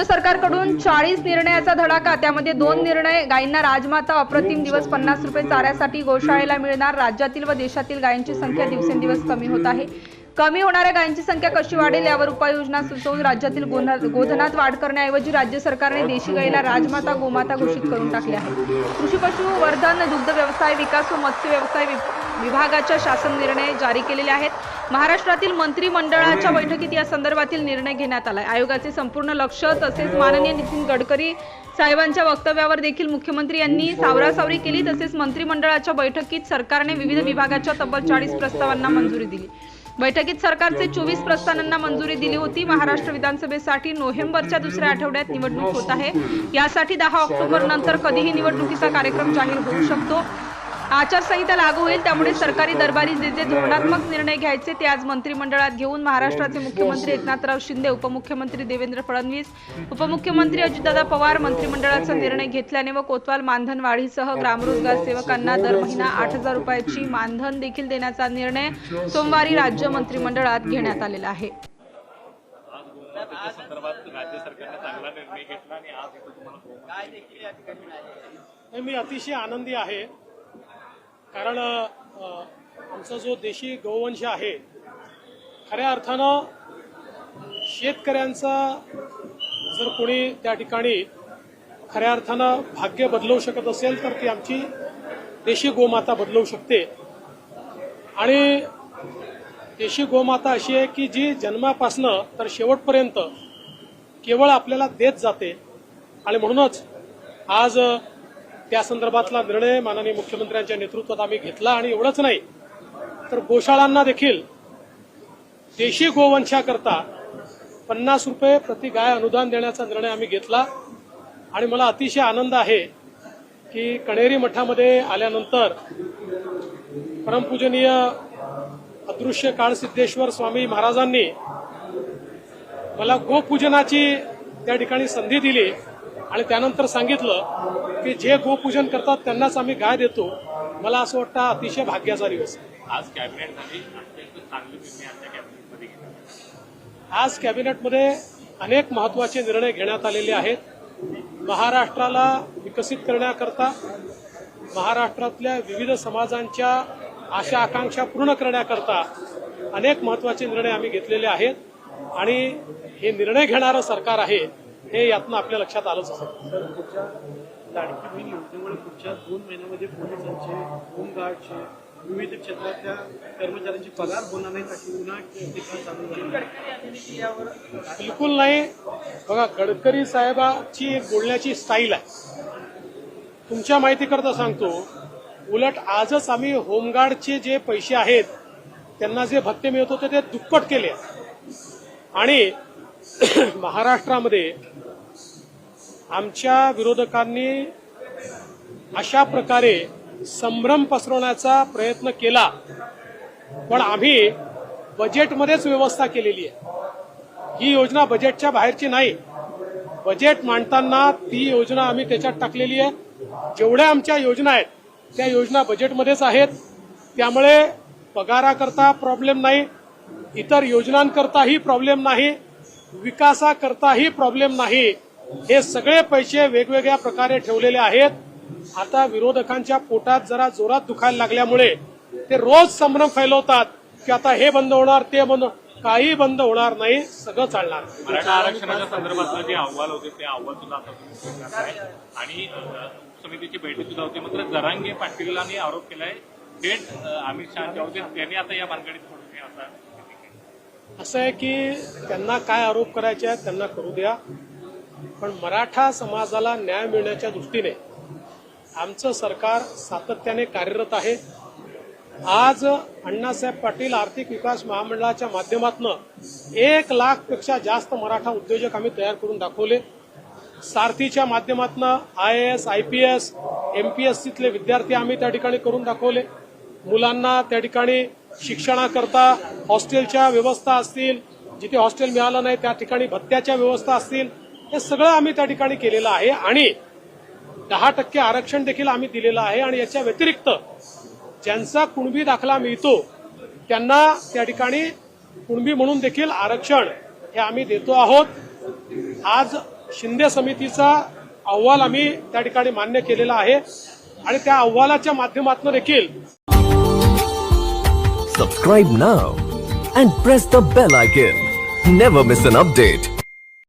सरकारकडून चाळीस निर्णयाचा धडाका त्यामध्ये दोन निर्णय गायींना राजमाता अप्रतिम दिवस पन्नास रुपये चाऱ्यासाठी गोशाळेला मिळणार. राज्यातील व देशातील गायींची संख्या दिवसेंदिवस कमी होत आहे. कमी होणाऱ्या गायींची संख्या कशी वाढेल यावर उपाययोजना सुचवून राज्यातील गोधनात वाढ करण्याऐवजी राज्य सरकारने देशी गाईला राजमाता गोमाता घोषित करून टाकले आहे. कृषी पशु वर्धन दुग्ध व्यवसाय विकास व मत्स्य व्यवसाय विभागाच्या शासन निर्णय जारी केलेले आहेत. महाराष्ट्रातील मंत्रिमंडळाच्या बैठकीत या संदर्भातील निर्णय घेण्यात आलाय. आयोगाचे संपूर्ण लक्ष तसेच माननीय नितीन गडकरी साहेबांच्या वक्तव्यावर देखील मुख्यमंत्री यांनी सावरासावरी केली. तसेच मंत्रिमंडळाच्या बैठकीत सरकारने विविध विभागाच्या तब्बल चाळीस प्रस्तावांना मंजुरी दिली. बैठकीत सरकारचे चोवीस प्रस्तावांना मंजुरी दिली होती. महाराष्ट्र विधानसभेसाठी नोव्हेंबरच्या दुसऱ्या आठवड्यात निवडणूक होत आहे. यासाठी दहा ऑक्टोबर नंतर कधीही निवडणुकीचा कार्यक्रम जाहीर होऊ शकतो. आचारसंहिता लागू होईल त्यामुळे सरकारी दरबारी जे जे धोरणात्मक निर्णय घ्यायचे ते आज मंत्रिमंडळात घेऊन महाराष्ट्राचे मुख्यमंत्री एकनाथराव शिंदे उपमुख्यमंत्री देवेंद्र फडणवीस उपमुख्यमंत्री अजितदादा पवार मंत्रिमंडळाचा निर्णय घेतल्याने व कोतवाल मानधन वाढीसह ग्रामरोजगार सेवकांना दर महिना आठ हजार रुपयाची मानधन देखील देण्याचा निर्णय सोमवारी राज्य मंत्रिमंडळात घेण्यात आलेला आहे. मी अतिशय आनंदी आहे. कारण आमचा जो देशी गोवंश आहे खऱ्या अर्थानं शेतकऱ्यांचा जर कोणी त्या ठिकाणी खऱ्या अर्थानं भाग्य बदलवू शकत असेल तर ती आमची देशी गोमाता बदलवू शकते. आणि देशी गोमाता अशी आहे की जी जन्मापासनं तर शेवटपर्यंत केवळ आपल्याला देत जाते. आणि म्हणूनच आज त्या संदर्भातला निर्णय माननीय मुख्यमंत्र्यांच्या नेतृत्वात आम्ही घेतला आणि एवढंच नाही तर गोशाळांना देखील देशी गोवंशाकरता पन्नास रुपये प्रति गाय अनुदान देण्याचा निर्णय आम्ही घेतला. आणि मला अतिशय आनंद आहे की कणेरी मठामध्ये आल्यानंतर परमपूजनीय अदृश्य काळ सिद्धेश्वर स्वामी महाराजांनी मला गोपूजनाची त्या ठिकाणी संधी दिली आणि त्यानंतर सांगितलं की जे गोपूजन करतात त्यांनाच आम्ही गाय देतो. मला असं वाटतं हा अतिशय भाग्याचा दिवस आहे. आज कॅबिनेटमध्ये अत्यंत चांगले निर्णय आजच्या कॅबिनेटमध्ये घेतला आज कॅबिनेटमध्ये अनेक महत्त्वाचे निर्णय घेण्यात आलेले आहेत. महाराष्ट्राला विकसित करण्याकरता महाराष्ट्रातल्या विविध समाजांच्या आशा आकांक्षा पूर्ण करण्याकरता अनेक महत्त्वाचे निर्णय आम्ही घेतलेले आहेत. आणि हे निर्णय घेणारं सरकार आहे हे यातनं आपल्या लक्षात आलंच असेल. लाडकी बहीण योजनेमुळे पुढच्या दोन महिन्यामध्ये पोलिसांचे होमगार्डचे विविध क्षेत्रातल्या कर्मचाऱ्यांचे पगार होणार नाहीत अशी उन्हा बिलकुल नाही. बघा गडकरी साहेबाची एक बोलण्याची स्टाईल आहे. तुमच्या माहितीकरता सांगतो उलट आजच आम्ही होमगार्डचे जे पैसे आहेत त्यांना जे भत्ते मिळत होते ते दुप्पट केले. आणि महाराष्ट्रामध्ये आमच्या विरोधकांनी अशा प्रकारे संभ्रम पसरवण्याचा प्रयत्न केला. पण आम्ही बजेटमध्येच व्यवस्था केलेली आहे. ही योजना बजेटच्या बाहेरची नाही. बजेट मांडताना ती योजना आम्ही त्याच्यात टाकलेली आहे. जेवढ्या आमच्या योजना आहेत त्या योजना बजेटमध्येच आहेत. त्यामुळे पगाराकरता प्रॉब्लेम नाही. इतर योजनांकरताही प्रॉब्लेम नाही. विकासाकरताही प्रॉब्लेम नाही. हे सगळे पैसे वेगवेगळ्या प्रकारे ठेवलेले आहेत. आता विरोधकांच्या पोटात जरा जोरात दुखायला लागल्यामुळे ते रोज संभ्रम फैलवतात की आता हे बंद होणार ते बंद काही बंद होणार नाही सगळं चालणार. मराठा आरक्षणाच्या संदर्भातलं जे अहवाल होते ते अहवाल सुद्धा आता. आणि समितीची बैठक सुद्धा होती. मात्र जरांगे पाटीलांनी आरोप केलाय. थेट अमित शहाच्या होते त्यांनी आता या भानगडीत पडू असं आहे की त्यांना काय आरोप करायचे आहेत त्यांना करू द्या. पण मराठा समाजाला न्याय मिळण्याच्या दृष्टीने आमचं सरकार सातत्याने कार्यरत आहे. आज अण्णासाहेब पाटील आर्थिक विकास महामंडळाच्या माध्यमातून एक लाखपेक्षा जास्त मराठा उद्योजक आम्ही तयार करून दाखवले. सारथीच्या माध्यमातून I S I P S M P S सीतले विद्यार्थी आम्ही त्या ठिकाणी करून दाखवले. मुलांना त्या ठिकाणी शिक्षणाकरता हॉस्टेलच्या व्यवस्था असतील जिथे हॉस्टेल मिळालं नाही त्या ठिकाणी भत्त्याच्या व्यवस्था असतील हे सगळं आम्ही त्या ठिकाणी केलेलं आहे आणि दहा टक्के आरक्षण देखील आम्ही दिलेलं आहे आणि याच्या व्यतिरिक्त ज्यांचा कुणबी दाखला मिळतो त्यांना त्या ठिकाणी कुणबी म्हणून देखील आरक्षण हे आम्ही देतो आहोत. आज शिंदे समितीचा अहवाल आम्ही त्या ठिकाणी मान्य केलेला आहे आणि त्या अहवालाच्या माध्यमातून देखील subscribe now and press the bell icon never miss an update